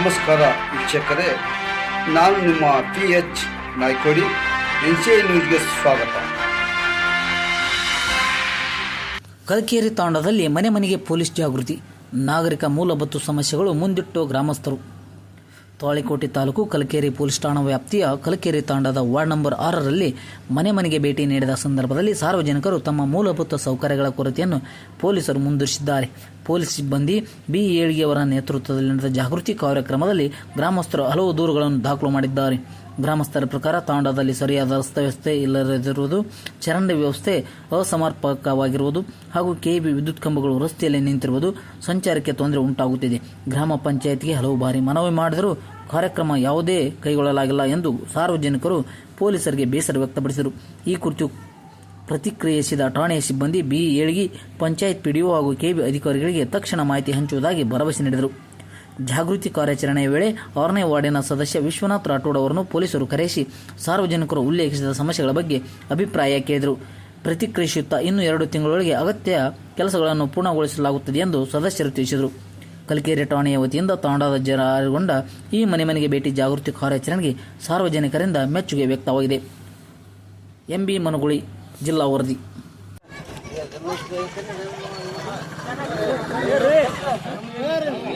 ನಮಸ್ಕಾರ ವೀಕ್ಷಕರೇ, ನಾನು ನಿಮ್ಮ P H Naikodi, N C I ನ್ಯೂಸ್ಗೆ ಸ್ವಾಗತ. ಕಲ್ಕೇರಿ ತಾಂಡದಲ್ಲಿ ಮನೆ ಮನೆಗೆ ಪೊಲೀಸ್ ಜಾಗೃತಿ. ನಾಗರಿಕ ಮೂಲಭೂತ ಸಮಸ್ಯೆಗಳು ಮುಂದಿಟ್ಟು ಗ್ರಾಮಸ್ಥರು. ತಾಳಿಕೋಟೆ ತಾಲೂಕು ಕಲಕೇರಿ ಪೊಲೀಸ್ ಠಾಣಾ ವ್ಯಾಪ್ತಿಯ ಕಲಕೇರಿ ತಾಂಡದ ವಾರ್ಡ್ ನಂಬರ್ ಆರರಲ್ಲಿ ಮನೆ ಮನೆಗೆ ಭೇಟಿ ನೀಡಿದ ಸಂದರ್ಭದಲ್ಲಿ ಸಾರ್ವಜನಿಕರು ತಮ್ಮ ಮೂಲಭೂತ ಸೌಕರ್ಯಗಳ ಕೊರತೆಯನ್ನು ಪೊಲೀಸರು ಮುಂದುವರಿಸಿದ್ದಾರೆ ಪೊಲೀಸ್ ಸಿಬ್ಬಂದಿ ಬಿ ಏಳಿಗೆಯವರ ನೇತೃತ್ವದಲ್ಲಿ ನಡೆದ ಜಾಗೃತಿ ಕಾರ್ಯಕ್ರಮದಲ್ಲಿ ಗ್ರಾಮಸ್ಥರು ಹಲವು ದೂರುಗಳನ್ನು ದಾಖಲು ಮಾಡಿದ್ದಾರೆ. ಗ್ರಾಮಸ್ಥರ ಪ್ರಕಾರ ತಾಂಡದಲ್ಲಿ ಸರಿಯಾದ ರಸ್ತೆ ವ್ಯವಸ್ಥೆ ಇಲ್ಲದಿರುವುದು, ಚರಂಡಿ ವ್ಯವಸ್ಥೆ ಅಸಮರ್ಪಕವಾಗಿರುವುದು ಹಾಗೂ ಕೆಬಿ ವಿದ್ಯುತ್ ಕಂಬಗಳು ರಸ್ತೆಯಲ್ಲಿ ನಿಂತಿರುವುದು ಸಂಚಾರಕ್ಕೆ ತೊಂದರೆ ಉಂಟಾಗುತ್ತಿದೆ. ಗ್ರಾಮ ಪಂಚಾಯತ್ಗೆ ಹಲವು ಬಾರಿ ಮನವಿ ಮಾಡಿದರೂ ಕಾರ್ಯಕ್ರಮ ಯಾವುದೇ ಕೈಗೊಳ್ಳಲಾಗಿಲ್ಲ ಎಂದು ಸಾರ್ವಜನಿಕರು ಪೊಲೀಸರಿಗೆ ಬೇಸರ ವ್ಯಕ್ತಪಡಿಸಿದರು. ಈ ಕುರಿತು ಪ್ರತಿಕ್ರಿಯಿಸಿದ ಠಾಣೆಯ ಸಿಬ್ಬಂದಿ ಬಿ ಏಳಿಗೆ, ಪಂಚಾಯತ್ ಪಿಡಿಒ ಹಾಗೂ ಕೆಬಿ ಅಧಿಕಾರಿಗಳಿಗೆ ತಕ್ಷಣ ಮಾಹಿತಿ ಹಂಚುವುದಾಗಿ ಭರವಸೆ ನೀಡಿದರು. ಜಾಗೃತಿ ಕಾರ್ಯಾಚರಣೆಯ ವೇಳೆ ಆರನೇ ವಾರ್ಡಿನ ಸದಸ್ಯ ವಿಶ್ವನಾಥ್ ರಾಠೋಡ್ ಅವರನ್ನು ಪೊಲೀಸರು ಕರೆಸಿ ಸಾರ್ವಜನಿಕರು ಉಲ್ಲೇಖಿಸಿದ ಸಮಸ್ಯೆಗಳ ಬಗ್ಗೆ ಅಭಿಪ್ರಾಯ ಕೇಳಿದರು. ಪ್ರತಿಕ್ರಿಯಿಸುತ್ತಾ ಇನ್ನು ಎರಡು ತಿಂಗಳೊಳಗೆ ಅಗತ್ಯ ಕೆಲಸಗಳನ್ನು ಪೂರ್ಣಗೊಳಿಸಲಾಗುತ್ತದೆ ಎಂದು ಸದಸ್ಯರು ತಿಳಿಸಿದರು. ಕಲಿಕೇರಿ ಠಾಣೆಯ ವತಿಯಿಂದ ತಾಂಡಾದ ಜಾರಿಗೊಂಡ ಈ ಮನೆ ಮನೆಗೆ ಭೇಟಿ ಜಾಗೃತಿ ಕಾರ್ಯಾಚರಣೆಗೆ ಸಾರ್ವಜನಿಕರಿಂದ ಮೆಚ್ಚುಗೆ ವ್ಯಕ್ತವಾಗಿದೆ. ಎಂಬಿ ಮನುಗುಳಿ, ಜಿಲ್ಲಾ ವರದಿ.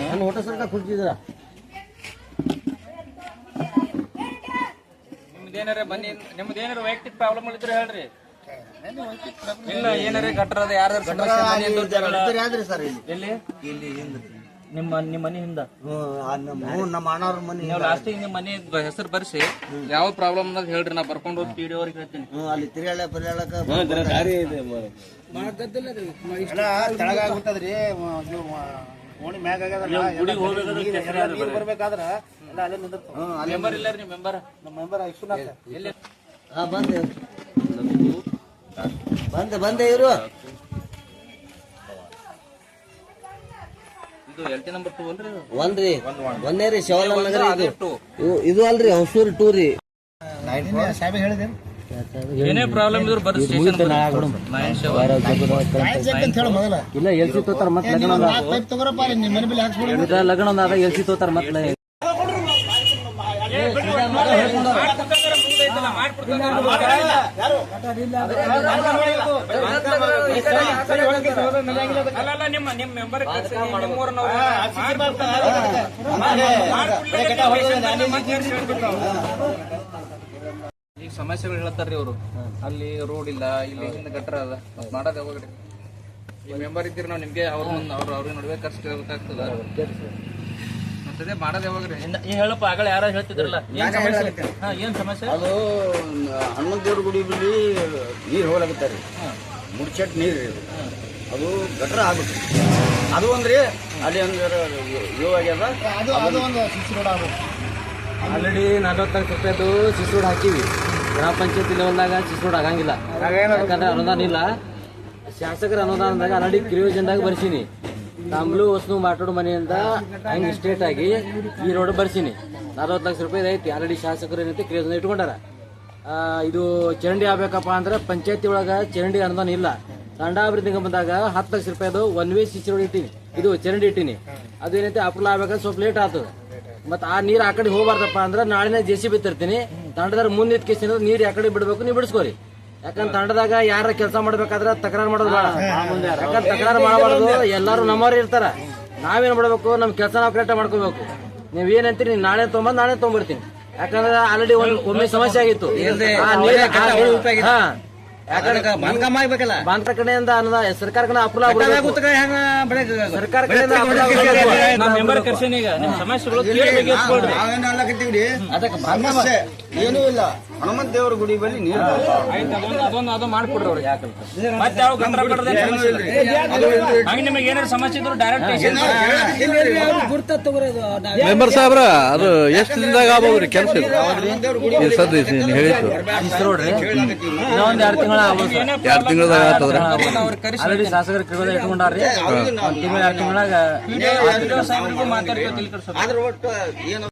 ನಾನು ಊಟ ಸರ್ಕ ನಿಮ್ದೇನಾರ ಬನ್ನಿ ನಿಮ್ದೇನಾರ ವೈಯಕ್ತಿಕ ಪ್ರಾಬ್ಲಮ್ ಇದ್ರೆ ಹೇಳ್ರಿ. ಇಲ್ಲ ಏನಾರ ಯಾರ ಸರ್ ಇಲ್ಲಿ? ಎಲ್ಲಿ? ಇಲ್ಲಿ ನಿಮ್ಮ ನಿಮ್ಮ ಮನೆ ಹಿಂದ. ನಮ್ಮ ಅಣ್ಣವ್ರ ಮನೆ ನೀವು ಲಾಸ್ಟಿಗೆ ನಿಮ್ಮ ಮನೆ ಹೆಸರು ಬರ್ಸಿ ಯಾವ ಪ್ರಾಬ್ಲಮ್ ಅನ್ನೋದು ಹೇಳ್ರಿ ನಾ ಬರ್ಕೊಂಡು ಹೋಗಿ ಪಿಡಿ ಅವ್ರಿಗೆ ಹೇಳ್ತೀನಿ. ಹ್ಞೂ ಅಲ್ಲಿ ತಿರ್ಗಾಳ ಇದು ಓಣಿ ಮ್ಯಾಗ ಗುಡಿಗೆ ಹೋಗ್ಬೇಕಾದ್ರೆ ಕೆಸರು ಯಾರು ಬರ್ರಿ? ಬರ್ಬೇಕಾದ್ರ ಎಲ್ಲ ಅಲ್ಲೇ ನಿಂದಿರ್ತಾವ. ಮೆಂಬರ್ ಇಲ್ಲ ರೀ ಮೆಂಬರ್. ನಮ್ಮ ಮೆಂಬರ್ ವಿಶ್ವನಾಥ್ ಎಲ್ಲಿ? ಹಾ ಬಂದೆ. ಬಂದೆ ಬಂದೆ ಇದು? ಒಂದ್ರಿ. ಒಂದೇ ರೀ ಶಿವಲಾಲ್ ನಗರ ಇದು. ಇದು ಅಲ್ರಿ ಹೊಸೂರು ಟೂ ರೀ ಸಾಹೇಬ್ ಹೇಳಿದೇನು? ಏನೇ ಪ್ರಾಬ್ಲಮ್ ಇದ್ರು ಬರ್ ಸ್ಟೇಷನ್ ಇಲ್ಲ ಎಲ್ಸಿ ತೋತಾರ ಮತ್ತೆ ಲಗ್ನ ಲಗ್ನ ಆದಾಗ ಎಲ್ಸಿ ತೋತಾರ ಮತ್ತೆ ಅಲ್ಲ ನಿಮ್ಮ ನಿಮ್ಮ ಮೆಂಬರ್ ಸಮಸ್ಯೆಗಳು ಹೇಳ್ತಾರ್ರಿ ಅವರು ಅಲ್ಲಿ ರೋಡ್ ಇಲ್ಲ ಇಲ್ಲಿ ಹಿಂದೆ. ಗಟ್ರ ಅದ. ಮಾಡೋದು ಯಾವಾಗ್ರಿ ಈ ಮೆಂಬರ್ ಇದ್ದೀರಿ ನಾವು ನಿಮ್ಗೆ ಅವ್ರ ಮುಂದೆ ಅವ್ರ ಅವ್ರಿಗೆ ನಡುವೆ ಖರ್ಚು ಕೇಳ್ಬೇಕಾಗ್ತದ ಮತ್ತದೇ ಮಾಡೋದ್ ಹೇಳಪ್ಪ ಯಾರು ಹೇಳ್ತಿದ್ರಲ್ಲ ಏನ್ ಸಮಸ್ಯೆ? ಹಾ ಏನ್ ಸಮಸ್ಯೆ? ಅದು ಹನುಮಂತ ದೇವ್ರ ಗುಡಿ ಬಿಲ್ಲಿ ನೀರು ಹೋಗ್ಲಾಗತ್ತಾರೆ ಮುಡ್ಚಟ್ ನೀರು ಅದು. ಗಟ್ರ ಆಗುತ್ತೆ ಅದು ಅಂದ್ರೆ ಅಲ್ಲಿ ಅಂದ್ರೆ ಇವು ಆಗ್ಯದ. ಆಲ್ರೆಡಿ ನಲವತ್ನಾಲ್ಕು ರೂಪಾಯಿದು ಸಿಸ್ ರೋಡ್ ಹಾಕಿವಿ. ಗ್ರಾಮ ಪಂಚಾಯತಿ ಲೆವೆಲ್ದಾಗ ಸಿಸ್ ರೋಡ್ ಆಗಂಗಿಲ್ಲ. ಯಾಕಂದ್ರೆ ಅನುದಾನ ಇಲ್ಲ. ಶಾಸಕರ ಅನುದಾನದಾಗ ಆಲ್ರೆಡಿ ಕ್ರಿಯೋಜನ್ದಾಗ ಬರ್ಸೀನಿ. ತಾಂಬ್ಲು ಹೊಸನು ಮಾಟೋಡ್ ಮನೆಯಿಂದ ಹಂಗೆ ಸ್ಟೇಟ್ ಆಗಿ ಈ ರೋಡ್ ಬರ್ಸೀನಿ. ನಲವತ್ತು ಲಕ್ಷ ರೂಪಾಯಿ ಐತಿ. ಆಲ್ರೆಡಿ ಶಾಸಕರು ಏನೈತಿ ಕ್ರಿಯೋಜನ ಇಟ್ಕೊಂಡಾರ. ಇದು ಚರಂಡಿ ಆಗ್ಬೇಕಪ್ಪ ಅಂದ್ರೆ ಪಂಚಾಯತಿ ಒಳಗ ಚರಂಡಿ ಅನುದಾನ ಇಲ್ಲ. ತಂಡಾಭಿವೃದ್ಧಿ ಬಂದಾಗ ಹತ್ತು ಲಕ್ಷ ರೂಪಾಯಿದು ಒನ್ ವೇ ಸಿಸಿ ರೋಡ್ ಇಟ್ಟಿನಿ. ಇದು ಚರಂಡಿ ಇಟ್ಟಿನಿ. ಅದು ಅಪ್ಲ ಆಗ್ಬೇಕಂದ್ರೆ ಆಗ್ಬೇಕಾದ್ರೆ ಸ್ವಲ್ಪ ಲೇಟ್ ಆಗ್ತದೆ ಮತ್ತೆ ಆ ನೀರು ಆ ಕಡೆ ಹೋಗ್ಬಾರ್ದಪ್ಪ ಅಂದ್ರೆ ನಾಳೆನೇ ಜೆ ಸಿ ಬಿ ತರ್ತೀನಿ. ತಂಡದಾರ ಮುಂದೆ ನಿಂತ್ಕೇಸಿನ ನೀರ್ ನೀರು ಯಾಕಡೆ ಬಿಡ್ಬೇಕು ನೀವು ಬಿಡಿಸ್ಕೋರಿ. ಯಾಕಂದ್ರೆ ತಂಡದಾಗ ಯಾರ ಕೆಲಸ ಮಾಡ್ಬೇಕಾದ್ರೆ ತಕರಾರು ಮಾಡೋದು ಬೇಡ. ಯಾಕಂದ್ರೆ ತಕರಾರು ಮಾಡಬಾರ್ದು ಎಲ್ಲಾರು ನಮ್ಮವ್ರು ಇರ್ತಾರ. ನಾವೇನ್ ಮಾಡ್ಬೇಕು ನಮ್ ಕೆಲಸ ನಾವು ಕರೆಕ್ಟ್ ಮಾಡ್ಕೋಬೇಕು. ನೀವ್ ಏನಂತೀರಿ ನೀ ನಾಳೆ ತೊಗೊಂಬಂದ್ ನಾಳೆ ತೊಗೊಂಬರ್ತೀನಿ. ಯಾಕಂದ್ರೆ ಆಲ್ರೆಡಿ ಒಂದು ಒಮ್ಮೆ ಸಮಸ್ಯೆ ಆಗಿತ್ತು. ಬಾಂಧ ಕಡೆಯಿಂದ ಅನುದಾನ ಸರ್ಕಾರ ಕಡೆ ಸರ್ಕಾರ ಕಡೆಯಿಂದ ಸಮಸ್ಯೆಗಳು ಏನೂ ಇಲ್ಲ. ಹನುಮಂತ ದೇವ್ರ ಗುಡಿ ಬಳಿ ನೀರು ಅದೊಂದು ಅದು ಮಾಡ್ಕೊಡ್ರಿ ಅವ್ರಿಗೆ ಮತ್ತೆ ಯಾವ. ಅದು ನಿಮಗೆ ಏನಾದ್ರು ಸಮಸ್ಯೆ ಇದ್ರು ಡೈರೆಕ್ಟ್ ಮೆಂಬರ್ ಸಾಹೇಬ್ರ ಅದು ಎಷ್ಟು ದಿನದಾಗ ಆಗ್ಬೋದ್ರಿ ಕೆಲಸ ಇದು? ಸದ್ಯ ನೋಡ್ರಿ. ಇನ್ನೊಂದ್ ಎರಡು ತಿಂಗಳ ಎರಡು ತಿಂಗಳದಾಗ ಆಗ್ತದ್ರ? ಆಲ್ರೆಡಿ ಶಾಸಕರ ಕೃಪದ ಇಟ್ಕೊಂಡಾರ್ರಿ. ಒಂದ್ ತಿಂಗಳ ಎರಡು ತಿಂಗಳಾಗ ಮಾತಾಡ್ತೀವಿ ಒಟ್ಟು ಏನು